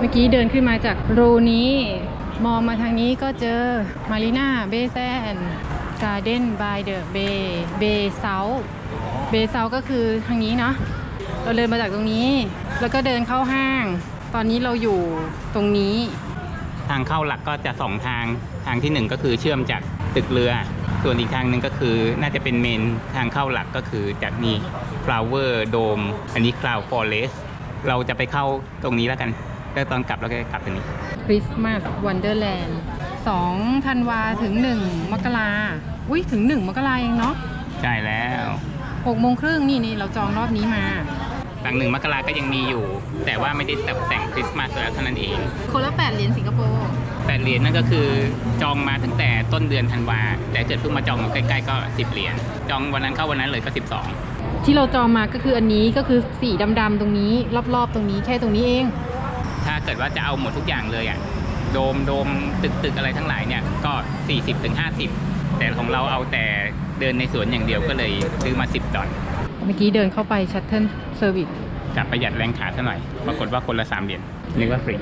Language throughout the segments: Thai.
เมื่อกี้เดินขึ้นมาจากรูนี้ มองมาทางนี้ก็เจอมารีนาเบย์แซนการ์เด้นบายเดอะเบย์เบย์เซาเบย์เซาก็คือทางนี้เนาะเราเดินมาจากตรงนี้ แล้วก็เดินเข้าห้าง ตอนนี้เราอยู่ตรงนี้ ทางเข้าหลักก็จะสองทางทางที่หนึ่งก็คือเชื่อมจากตึกเรือ ส่วนอีกทางหนึ่งก็คือน่าจะเป็นเมนทางเข้าหลักก็คือจากนี่ flower dome อันนี้ cloud forest เราจะไปเข้าตรงนี้แล้วกัน แล้วตอนกลับเราก็จะกลับตรงนี้คริสต์มาสวันเดอร์แลนด์2ธันวาถึง1มกราอุ้ยถึง1มกราเองเนาะใช่แล้ว6โมงครึ่งนี่นี่เราจองรอบนี้มา หลังหนึ่งมกราก็ยังมีอยู่ แต่ว่าไม่ได้ตกแต่งคริสต์มาสแล้วเท่านั้นเอง คนละ8เหรียญสิงคโปร์แปดเหรียญนั่นก็คือจองมาตั้งแต่ต้นเดือนธันวา แต่เกิดเพิ่งมาจองใกล้ๆก็10เหรียญจองวันนั้นเข้าวันนั้นเลยก็12ที่เราจองมาก็คืออันนี้ก็คือสีดำๆตรงนี้ รอบๆตรงนี้แค่ตรงนี้เองถ้า เกิดว่าจะเอาหมดทุกอย่างเลยอะโดมโดมตึกตึกอะไรทั้งหลายเนี่ยก็40ถึง50 แต่ของเราเอาแต่เดินในสวนอย่างเดียวก็เลยซื้อมา 10 ดอลเมื่อกี้เดินเข้าไปชัตเทิลเซอร์วิสกับประหยัดแรงขาซะหน่อย ปรากฏว่าคนละ 3 เหรียญนึกว่าฟรี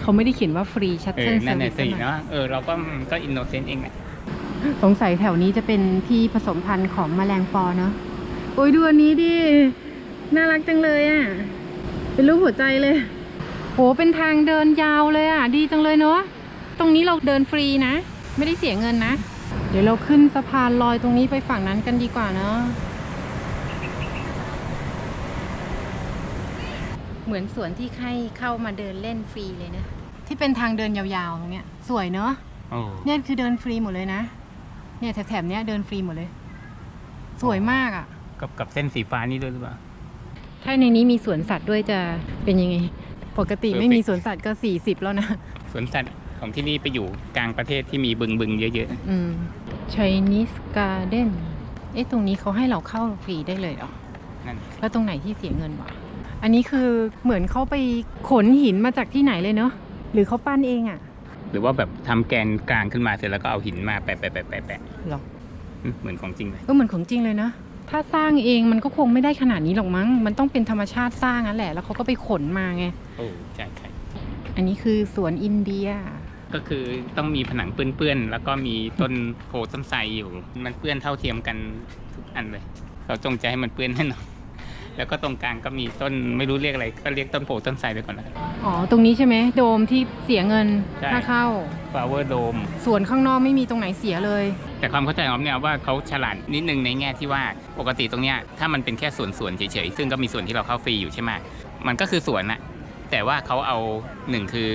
เขาไม่ได้เขียนว่าฟรีชัตเอเทิอลเซอนั่นร์วิน่ะสสิเนาะเออเราก็ก็อินโนเซนต์เองแหละสงสัยแถวนี้จะเป็นที่ผสมพันธุ์ของแมลงปอเนาะโอ้ยดูอันนี้ดิ น่ารักจังเลยอะ่ะ เป็นรูปหัวใจเลย โหเป็นทางเดินยาวเลยอะ่ะ ดีจังเลยเนาะ ตรงนี้เราเดินฟรีนะ ไม่ได้เสียเงินนะ เดี๋ยวเราขึ้นสะพานลอยตรงนี้ไปฝั่งนั้นกันดีกว่าเนาะ เหมือนสวนที่ใครเข้ามาเดินเล่นฟรีเลยนะ ที่เป็นทางเดินยาวๆตรงเนี้ย สวยเนาะโอ้เนี่ยคือเดินฟรีหมดเลยนะ เนี่ยแถบๆเนี้ยเดินฟรีหมดเลย สวยมากอะ่ะ กับกับเส้นสีฟ้านี่ด้วยหรือเปล่า ถ้าในนี้มีสวนสัตว์ด้วยจะเป็นยังไง ปกติ Perfect ไม่มีสวนสัตว์ก็ 40 แล้วนะ สวนสัตว์ของที่นี่ไปอยู่กลางประเทศที่มีบึงบึงๆเยอะอืม Chinese Garden เอ๊ะตรงนี้เขาให้เราเข้าฟรีได้เลยเหรอๆนั่นแล้วตรงไหนที่เสียเงินวะ อันนี้คือเหมือนเขาไปขนหินมาจากที่ไหนเลยเนาะ หรือเขาปั้นเองอะ่ะ หรือว่าแบบทำแกนกลางขึ้นมาเสร็จแล้วก็เอาหินมาแปะแปะแปะแปะแปะหรออืมเหมือนของจริงเลยก็เหมือนของจริงเลยนะ ถ้าสร้างเองมันก็คงไม่ได้ขนาดนี้หรอกมั้ง มันต้องเป็นธรรมชาติสร้างนั่นแหละ แล้วเขาก็ไปขนมาไง โอ้ใช่ใช่อันนี้คือสวนอินเดีย ก็คือต้องมีผนังเปื้อนๆ แล้วก็มีต้นโพต้นไทรอยู่ มันเปื้อนเท่าเทียมกันทุกอันเลย เราจงใจให้มันเปื้อนแน่นอน แล้วก็ตรงกลางก็มีต้นไม่รู้เรียกอะไร ก็เรียกต้นโพต้นไทรไปก่อนแล้วอ๋อ ตรงนี้ใช่ไหมโดมที่เสียเงินใช่ ค่าเข้า flower dome สวนข้างนอกไม่มีตรงไหนเสียเลย แต่ความเข้าใจของออฟเนี่ยว่าเขาฉลาดนิดนึงในแง่ที่ว่าปกติตรงเนี้ยถ้ามันเป็นแค่ส่วนส่วนๆเฉยๆ ซึ่งก็มีส่วนที่เราเข้าฟรีอยู่ใช่ไหมมันก็คือสวนนะแต่ว่าเขาเอาหนึ่งคือ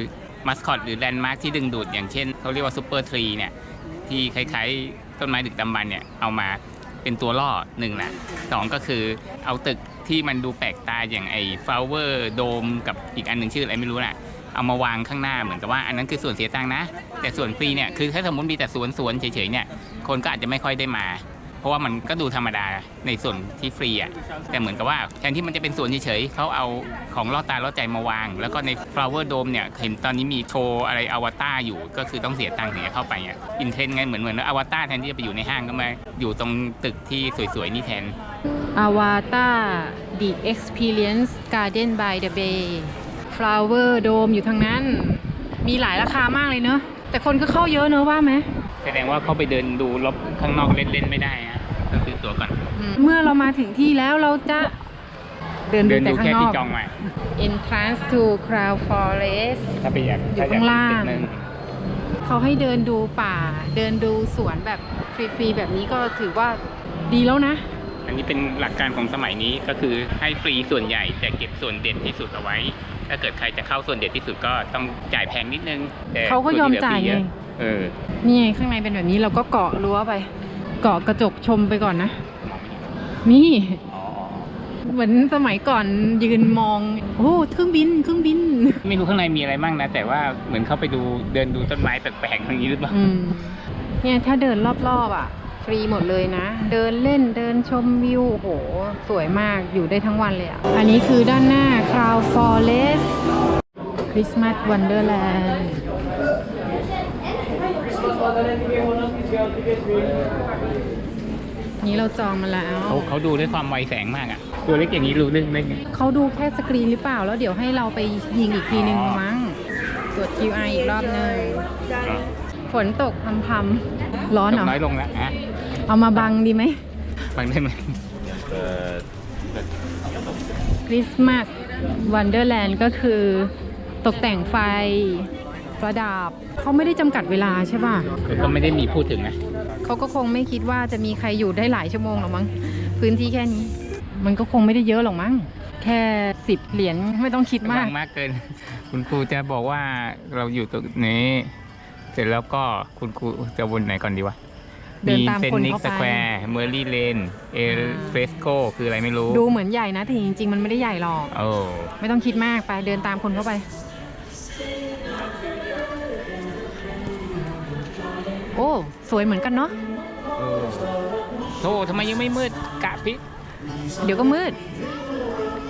มัสคอตหรือแลนด์มาร์คที่ดึงดูดอย่างเช่นเขาเรียกว่าซูเปอร์ทรีเนี่ยที่คล้ายๆต้นไม้ดึกดำบรรพ์เนี่ยเอามาเป็นตัวล่อหนึ่งละสองก็คือเอาตึก ที่มันดูแปลกตาอย่างไอ้ฟลาวเวอร์โดมกับอีกอันหนึ่งชื่ออะไรไม่รู้น่ะเอามาวางข้างหน้าเหมือนกับว่าอันนั้นคือส่วนเสียตังค์นะ แต่ส่วนฟรีเนี่ยคือถ้าสมมติมีแต่สวนสวนเฉยๆเนี่ยคนก็อาจจะไม่ค่อยได้มา เพราะว่ามันก็ดูธรรมดาในส่วนที่ฟรีอะแต่เหมือนกับว่าแทนที่มันจะเป็นสวนเฉยๆเขาเอาของล่อตาล่อใจมาวาง แล้วก็ใน flower dome เนี่ยเห็นตอนนี้มีโชว์อะไรอวตารอยู่ก็คือต้องเสียตังค์ถึงจะเข้าไปอะอินเทรนไงเหมือนเหมือนอวตารแทนที่จะไปอยู่ในห้างก็มาอยู่ตรงตึกที่สวยๆนี่แทน Avatar The Experience Garden by the Bay Flower Dome อยู่ทางนั้น มีหลายราคามากเลยเนอะแต่คนก็เข้าเยอะเนอะว่าไหม แสดงว่าเขาไปเดินดูรอบข้างนอกเล่นๆไม่ได้อะต้องซื้อตั๋วก่อนเมื่อเรามาถึงที่แล้วเราจะเดินดูเดินแต่ดูข้างแค่นอที่กจองมา Entrance to Cloud Forest ถ้าไปอยากอยู่ถ้าอยากข้างล่างตึกนึงเขาให้เดินดูป่า เดินดูสวนแบบฟรีๆแบบนี้ก็ถือว่าดีแล้วนะ อันนี้เป็นหลักการของสมัยนี้ก็คือให้ฟรีส่วนใหญ่แต่เก็บส่วนเด่นที่สุดเอาไว้ ถ้าเกิดใครจะเข้าส่วนเด่นที่สุดก็ต้องจ่ายแพงนิดนึงแต่เขาก็ยอมส่วนที่เหลืจ่ายไงฟรีเอะ เออ นี่ไงข้างในเป็นแบบนี้เราก็เกาะรั้วไป เกาะกระจกชมไปก่อนนะมองไม่เห็นนี่อ๋อเหมือนสมัยก่อนยืนมอง โอ้เครื่องบินเครื่องบิน ไม่รู้ข้างในมีอะไรบ้างนะ แต่ว่าเหมือนเข้าไปดูเดินดูต้นไม้แปลกๆอย่างนี้หรือเปล่าอืมเนี่ยถ้าเดินรอบๆอะ ฟรีหมดเลยนะ เดินเล่นเดินชมวิวโอ้โห สวยมากอยู่ได้ทั้งวันเลยอะ อันนี้คือด้านหน้า Cloud Forest Christmas Wonderland นี้เราจองมาแล้ว เขาเขาดูด้วยความไวแสงมากอะ ตัวเล็กอย่างนี้รู้เรื่องได้ไง เขาดูแค่สกรีนหรือเปล่า แล้วเดี๋ยวให้เราไปยิงอีกทีนึงมั้งตรวจ QR อีกรอบหนึงอะฝนตกพรำๆร้อนเหรอน้อยลงแล้วอะเอามาบังดีไหมฟังได้ไหมคริสต์มาสวันเดอร์แลนด์ก็คือตกแต่งไฟ ประดับเขาไม่ได้จำกัดเวลาใช่ป่ะก็ไม่ได้มีพูดถึงนะ เขาก็คงไม่คิดว่าจะมีใครอยู่ได้หลายชั่วโมงหรอกมั้งพื้นที่แค่นี้ มันก็คงไม่ได้เยอะหรอกมั้งแค่สิบเหรียญไม่ต้องคิดมามากมากเกิน คุณครูจะบอกว่าเราอยู่ตรงนี้ เสร็จแล้วก็คุณครูจะวนไหนก่อนดีวะเดินตามเซนคนนิกเข้าสไป แควร์เมอร์ลี่เลนเอลอ่า เฟสโกคืออะไรไม่รู้ดูเหมือนใหญ่นะแต่จริงๆมันไม่ได้ใหญ่หรอก โอ้ไม่ต้องคิดมากไปเดินตามคนเข้าไป โอ้ สวยเหมือนกันเนาะเออโธ่ทำไมยังไม่มืดกะพิษเดี๋ยวก็มืด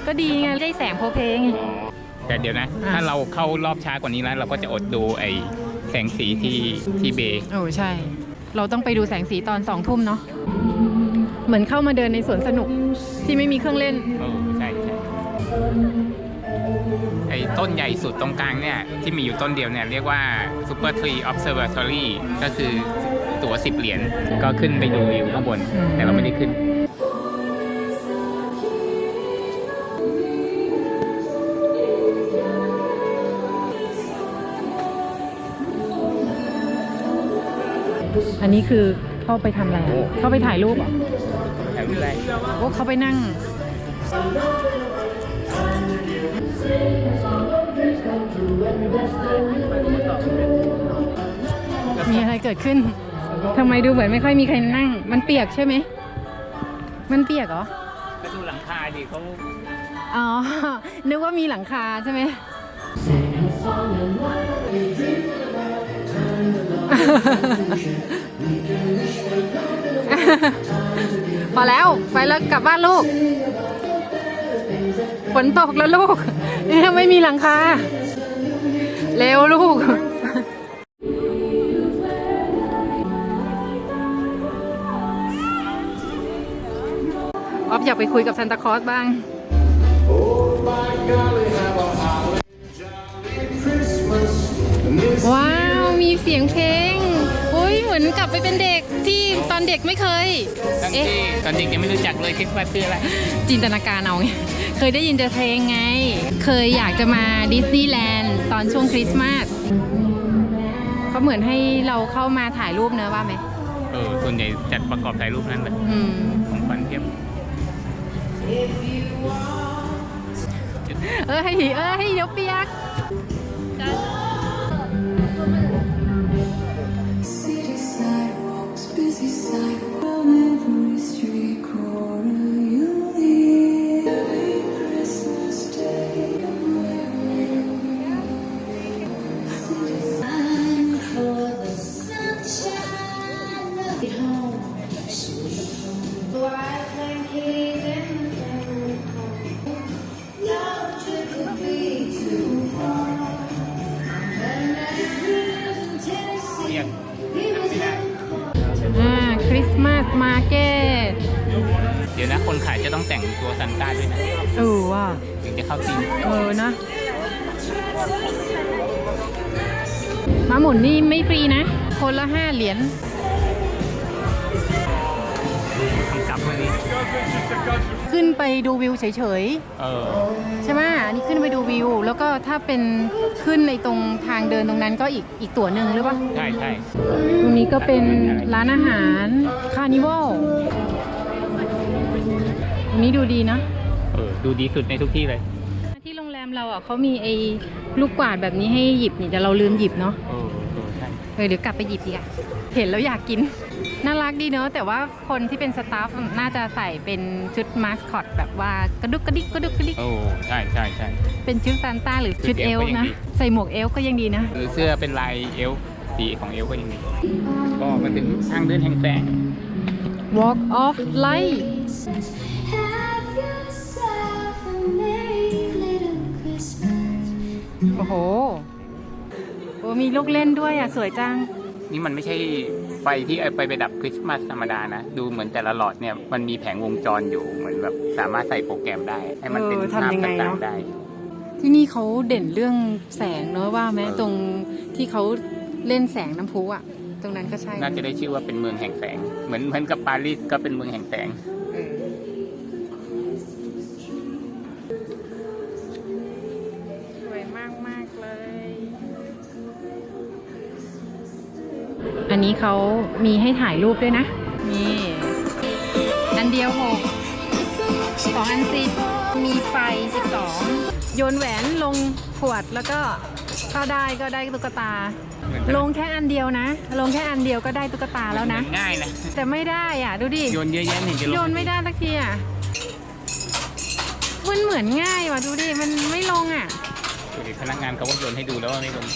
ก็ดีไงได้แสงโพเพไงแต่เดี๋ยวนะอะถ้าเราเข้ารอบช้ากว่านี้แล้ว เราก็จะอดดูไอ้แสงสีที่ที่เบย์โอ้ใช่ เราต้องไปดูแสงสีตอนสองทุ่มเนาะเหมือนเข้ามาเดินในสวนสนุกที่ไม่มีเครื่องเล่นโอ้ใช่ใช่ ไอ้ต้นใหญ่สุดตรงกลางเนี่ยที่มีอยู่ต้นเดียวเนี่ยเรียกว่า Super Tree Observatory ก็คือตั๋ว10เหรียญก็ขึ้นไปดูวิวข้างบนอืมแต่เราไม่ได้ขึ้น อันนี้คือเข้าไปทำอะไรโอ้อะเข้าไปถ่ายรูปเหรอถ่ายรูปได้ โอ้เขาไปนั่ง มีอะไรเกิดขึ้น ทำไมดูเหมือนไม่ค่อยมีใครนั่ง มันเปียกใช่ไหม มันเปียกเหรอก็ดูหลังคาดิเขาอ๋อ นึกว่ามีหลังคาใช่ไหม พอแล้ว ไปแล้วกลับบ้านลูก ฝนตกแล้วลูก เนี่ยไม่มีหลังคา เร็วลูก ออฟอยากไปคุยกับซานตาคลอสบ้าง ว้าว มีเสียงเพลงอุ้ยเหมือนกลับไปเป็นเด็กที่ตอนเด็กไม่เคยทั้งเอ๊ะ ที่ตอนเด็กยังไม่รู้จักเลยคริสต์มาสคืออะไร จินตนาการเอาไง เคยได้ยินแต่เพลงไง เคยอยากจะมาดิสนีย์แลนด์ตอนช่วงคริสต์มาสเขาเหมือนให้เราเข้ามาถ่ายรูปเนอะว่าไหมเออส่วนใหญ่จัดประกอบถ่ายรูปนั้นแหละอืมของขวัญเพียบเออให้เออให้เดี๋ยวเปียก Tennessee. เรียก He was in อ่าคริสต์มาสมาร์เก็ตเดี๋ยวนะ คนขายจะต้องแต่งตัวซันต้าด้วยนะเออว่ะถึงจะเข้าทีมเออนะมาหมุนนี่ไม่ฟรีนะ คนละห้าเหรียญ ทำกลับวันนี้ขึ้นไปดูวิวเฉยเออๆ ใช่ไหมอันนี้ขึ้นไปดูวิว แล้วก็ถ้าเป็นขึ้นในตรงทางเดินตรงนั้นก็อีกอีกตั๋วหนึ่งหรือเปล่า ใช่ใช่ตรงนี้ก็เป็นร้านอาหารคาร์นิวัลตรงนี้ดูดีนะ เออดูดีสุดในทุกที่เลยที่โรงแรมเราอะเขามีไอ้ลูกกวาดแบบนี้ให้หยิบนี่แต่เราลืมหยิบเนาะ เออเออใช่ เออเดี๋ยวกลับไปหยิบดีอะเห็นแล้วอยากกิน น่ารักดีเนอะแต่ว่าคนที่เป็นสตาฟน่าจะใส่เป็นชุดมาสคอตแบบว่ากระดุกกระดิกกระดุกกระดิกโอ้ใช่ใช่ใช่ เป็นชุดซานต้าหรือชุดชุดเอเอลลฟ์ก็ยังนะดีใส่หมวกเอลฟ์ก็ยังดีนะ หรือเสื้อเป็นลายเอลฟ์สีของเอลฟ์ก็ยังดีก็มาถึงทางเดินแห่งแสง Walk of Light Have yourself a merry little Christmas. โอ้โห โอ้มีลูกเล่นด้วยอะ สวยจัง นี่มันไม่ใช่ ไฟที่เอาไปไปดับคริสต์มาสธรรมดานะ ดูเหมือนแต่ละหลอดเนี่ยมันมีแผงวงจรอยู่เหมือนแบบสามารถใส่โปรแกรมได้ ให้มันเป็นเออภาพทำยังไงต่างเนอะ ๆได้ ที่นี่เขาเด่นเรื่องแสงเนอะว่าไหมเออ ตรงที่เขาเล่นแสงน้ำพุอะ ตรงนั้นก็ใช่น่าจะได้ชื่อว่าเป็นเมืองแห่งแสง เหมือนเหมือนกับปารีสก็เป็นเมืองแห่งแสง อันนี้เขามีให้ถ่ายรูปด้วยนะ นี่ อันเดียวหกสองอันสิบมีไฟสิบสองโยนแหวนลงขวดแล้วก็ก็ได้ก็ได้ตุ๊กตา ลงแค่อันเดียวนะ ลงแค่อันเดียวก็ได้ตุ๊กตาแล้วนะ ง่ายนะแต่ไม่ได้อะ ดูดิโยนเยอะแยะถึงจะลงโยนไม่ได้สักทีอะมันเหมือนง่ายว่ะดูดิ มันไม่ลงอะดูดิพนักงานเขาก็โยนให้ดูแล้วว่าไม่ลง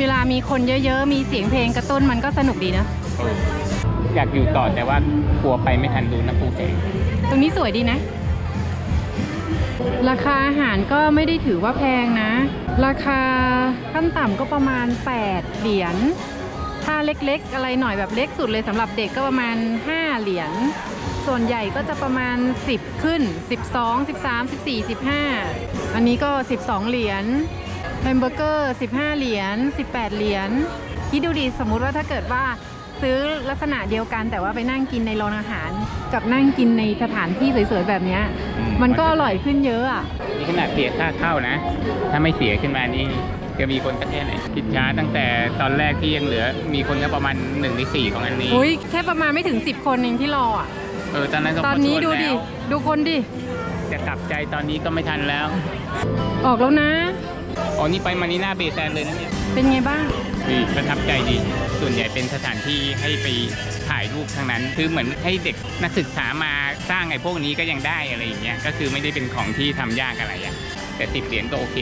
เวลามีคนเยอะๆ มีเสียงเพลงกระตุ้นมันก็สนุกดีนะ อยากอยู่ต่อแต่ว่ากลัวไปไม่ทันดูน้ำพุแสงตรงนี้สวยดีนะ ราคาอาหารก็ไม่ได้ถือว่าแพงนะ ราคาขั้นต่ำก็ประมาณ 8 เหรียญ ถ้าเล็กๆ อะไรหน่อยแบบเล็กสุดเลยสำหรับเด็กก็ประมาณ 5 เหรียญ ส่วนใหญ่ก็จะประมาณ 10 ขึ้น 12 13 14 15 อันนี้ก็ 12 เหรียญ แฮมเบอร์เกอร์ 15 เหรียญ 18 เหรียญ คิดดูดิสมมุติว่าถ้าเกิดว่าซื้อลักษณะเดียวกันแต่ว่าไปนั่งกินในโรงอาหาร กับนั่งกินในสถานที่สวยๆแบบเนี้ยอืม มันก็อร่อยขึ้นเยอะอะ นี่ขนาดเสียค่าเข้านะ ถ้าไม่เสียขึ้นมานี่จะมีคนประเทศไหนคิดช้าตั้งแต่ตอนแรกที่ยังเหลือ มีคนแค่ประมาณ1ใน4ของอันนี้อุ้ยแค่ประมาณไม่ถึง 10 คนเองที่รออะ เออตอนนั้นก็ตอนนี้ขโทษดูดิแล้วดูคนดิ จะกลับใจตอนนี้ก็ไม่ทันแล้ว ออกแล้วนะ อ๋อนี่ไปมานีนาเบย์แซนเลยนะเนี่ยเป็นไงบ้าง ดีประทับใจดี ส่วนใหญ่เป็นสถานที่ให้ไปถ่ายรูปทั้งนั้น คือเหมือนให้เด็กนักศึกษามาสร้างไอ้พวกนี้ก็ยังได้อะไรอย่างเงี้ย ก็คือไม่ได้เป็นของที่ทำยากอะไรอะแต่สิบเหรียญก็โอเค